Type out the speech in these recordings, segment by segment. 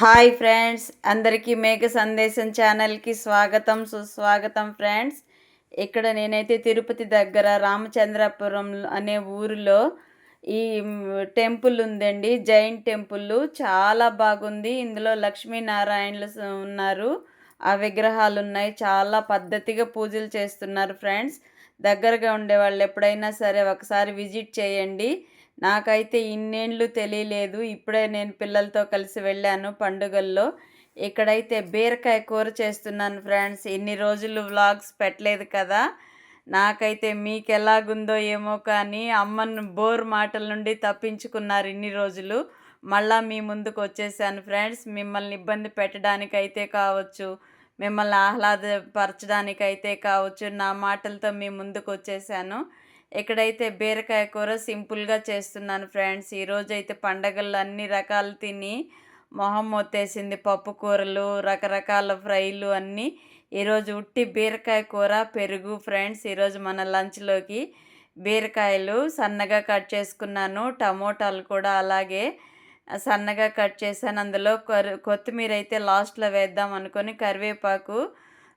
Hi friends అందరికీ మేఘ సందేశం ఛానల్కి స్వాగతం సుస్వాగతం ఫ్రెండ్స్. ఇక్కడ నేనైతే తిరుపతి దగ్గర రామచంద్రపురం అనే ఊరిలో ఈ టెంపుల్ ఉందండి జైన్ టెంపుల్. చాలా బాగుంది ఇందులో లక్ష్మీనారాయణలు ఉన్నారు. ఆ విగ్రహాలు ఉన్నాయి చాలా పద్ధతిగా పూజలు చేస్తున్నారు ఫ్రెండ్స్. దగ్గరగా ఉండే వాళ్ళు ఎప్పుడైనా సరే ఒకసారి విజిట్ చేయండి. నాకైతే ఇన్నేళ్ళు తెలియలేదు. ఇప్పుడే నేను పిల్లలతో కలిసి వెళ్ళాను పండుగల్లో. ఇక్కడైతే బీరకాయ కూర చేస్తున్నాను ఫ్రెండ్స్. ఇన్ని రోజులు వ్లాగ్స్ పెట్టలేదు కదా. నాకైతే మీకు ఎలాగుందో ఏమో కానీ అమ్మను బోర్ మాటల నుండి తప్పించుకున్నారు ఇన్ని రోజులు. మళ్ళా మీ ముందుకు వచ్చేసాను ఫ్రెండ్స్. మిమ్మల్ని ఇబ్బంది పెట్టడానికైతే కావచ్చు మిమ్మల్ని ఆహ్లాదపరచడానికైతే కావచ్చు నా మాటలతో మీ ముందుకు వచ్చేసాను. ఇక్కడైతే బీరకాయ కూర సింపుల్గా చేస్తున్నాను ఫ్రెండ్స్ ఈరోజు అయితే పండగల్లో అన్ని రకాలు తిని మొహం మొత్తేసింది. పప్పు కూరలు రకరకాల ఫ్రైలు అన్నీ. ఈరోజు ఉట్టి బీరకాయ కూర పెరుగు ఫ్రెండ్స్ ఈరోజు మన లంచ్లోకి బీరకాయలు సన్నగా కట్ చేసుకున్నాను. టమోటాలు కూడా అలాగే సన్నగా కట్ చేశాను. అందులో కొత్తిమీర అయితే లాస్ట్లో వేద్దాం అనుకొని కరివేపాకు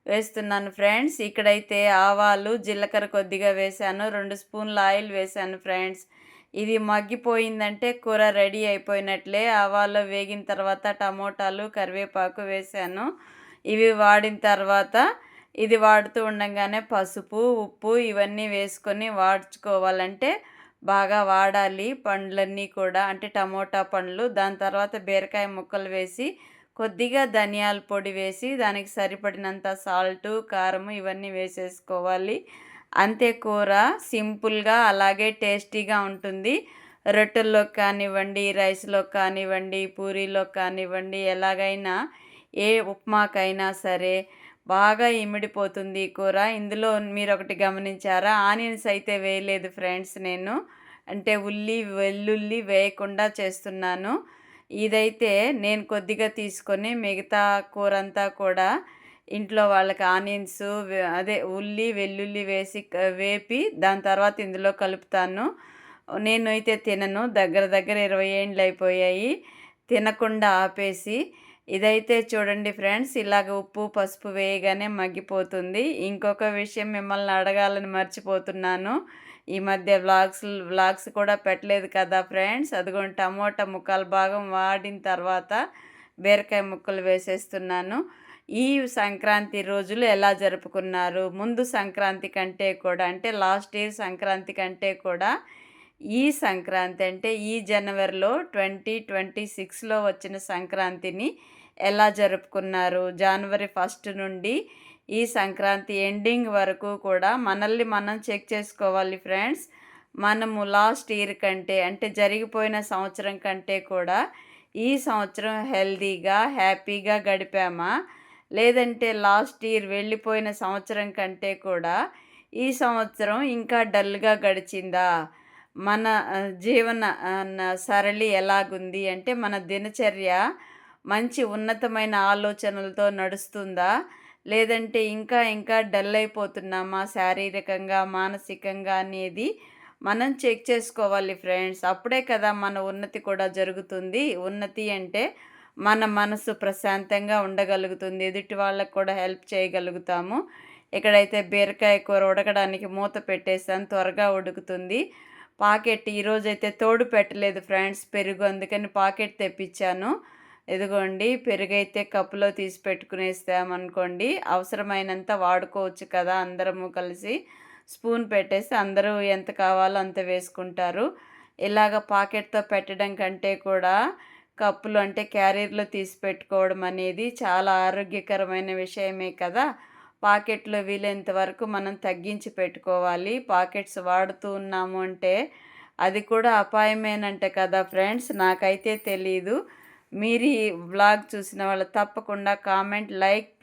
వేస్తున్నాను ఫ్రెండ్స్. ఇక్కడైతే ఆవాలు జీలకర్ర కొద్దిగా వేసాను రెండు స్పూన్ల ఆయిల్ వేసాను ఫ్రెండ్స్. ఇది మగ్గిపోయిందంటే కూర రెడీ అయిపోయినట్లే. ఆవాలు వేగిన తర్వాత టమోటాలు కరివేపాకు వేసాను ఇవి వాడిన తర్వాత ఇది వాడుతూ ఉండగానే పసుపు ఉప్పు ఇవన్నీ వేసుకొని వాడ్చుకోవాలంటే బాగా వాడాలి పండ్లన్నీ కూడా. అంటే టమోటా పండ్లు దాని తర్వాత బీరకాయ ముక్కలు వేసి కొద్దిగా ధనియాల పొడి వేసి దానికి సరిపడినంత సాల్టు కారం ఇవన్నీ వేసేసుకోవాలి. అంతే కూర సింపుల్గా అలాగే టేస్టీగా ఉంటుంది. రొట్టెల్లో కానివ్వండి రైస్లో కానివ్వండి పూరీలో కానివ్వండి ఎలాగైనా ఏ ఉప్మాకైనా సరే బాగా ఇమిడిపోతుంది కూర. ఇందులో మీరు ఒకటి గమనించారా? ఆనియన్స్ అయితే వేయలేదు ఫ్రెండ్స్ నేను. అంటే ఉల్లి వెల్లుల్లి వేయకుండా చేస్తున్నాను. ఇదైతే నేను కొద్దిగా తీసుకొని మిగతా కూర అంతా కూడా ఇంట్లో వాళ్ళకి ఆనియన్స్ అదే ఉల్లి వెల్లుల్లి వేసి వేపి దాని తర్వాత ఇందులో కలుపుతాను. నేను అయితే తినను. దగ్గర దగ్గర ఇరవై ఏండ్లు అయిపోయాయి. తినకుండా ఆపేసి. ఇదైతే చూడండి ఫ్రెండ్స్ ఇలాగ ఉప్పు పసుపు వేయగానే మగ్గిపోతుంది. ఇంకొక విషయం మిమ్మల్ని అడగాలని మర్చిపోతున్నాను. ఈ మధ్య వ్లాగ్స్ వ్లాగ్స్ కూడా పెట్టలేదు కదా ఫ్రెండ్స్. అదిగోండి టమోటా ముక్కలు భాగం వాడిన తర్వాత బీరకాయ ముక్కలు వేసేస్తున్నాను. ఈ సంక్రాంతి రోజులు ఎలా జరుపుకున్నారు? ముందు సంక్రాంతి కంటే కూడా అంటే లాస్ట్ ఇయర్ సంక్రాంతి కంటే కూడా ఈ సంక్రాంతి అంటే ఈ జనవరిలో ట్వంటీ ట్వంటీ సిక్స్లో వచ్చిన సంక్రాంతిని ఎలా జరుపుకున్నారు? జనవరి ఫస్ట్ నుండి ఈ సంక్రాంతి ఎండింగ్ వరకు కూడా మనల్ని మనం చెక్ చేసుకోవాలి ఫ్రెండ్స్. మనము లాస్ట్ ఇయర్ కంటే అంటే జరిగిపోయిన సంవత్సరం కంటే కూడా ఈ సంవత్సరం హెల్తీగా హ్యాపీగా గడిపామా? లేదంటే లాస్ట్ ఇయర్ వెళ్ళిపోయిన సంవత్సరం కంటే కూడా ఈ సంవత్సరం ఇంకా డల్గా గడిచిందా? మన జీవన సరళి ఎలాగుంది? అంటే మన దినచర్య మంచి ఉన్నతమైన ఆలోచనలతో నడుస్తుందా? లేదంటే ఇంకా ఇంకా డల్ అయిపోతున్నామా శారీరకంగా మానసికంగా అనేది మనం చెక్ చేసుకోవాలి ఫ్రెండ్స్. అప్పుడే కదా మన ఉన్నతి కూడా జరుగుతుంది. ఉన్నతి అంటే మన మనసు ప్రశాంతంగా ఉండగలుగుతుంది. ఎదుటి వాళ్ళకు కూడా హెల్ప్ చేయగలుగుతాము. ఇక్కడైతే బీరకాయ కూర ఉడకడానికి మూత పెట్టేసాను త్వరగా ఉడుకుతుంది. పాకెట్ ఈరోజైతే తోడు పెట్టలేదు ఫ్రెండ్స్ పెరుగు అందుకని పాకెట్ తెప్పించాను. ఇదిగోండి పెరుగైతే కప్పులో తీసి పెట్టుకునేస్తామనుకోండి అవసరమైనంత వాడుకోవచ్చు కదా అందరము కలిసి. స్పూన్ పెట్టేసి అందరూ ఎంత కావాలో అంత వేసుకుంటారు. ఇలాగ పాకెట్తో పెట్టడం కంటే కూడా కప్పులు అంటే క్యారియర్లో తీసి పెట్టుకోవడం అనేది చాలా ఆరోగ్యకరమైన విషయమే కదా. పాకెట్లో వీలైనంత వరకు మనం తగ్గించి పెట్టుకోవాలి. పాకెట్స్ వాడుతూ ఉన్నాము అంటే అది కూడా అపాయమేనంట కదా ఫ్రెండ్స్ నాకైతే తెలీదు. మీరు ఈ వ్లాగ్ చూసిన వాళ్ళు తప్పకుండా కామెంట్ లైక్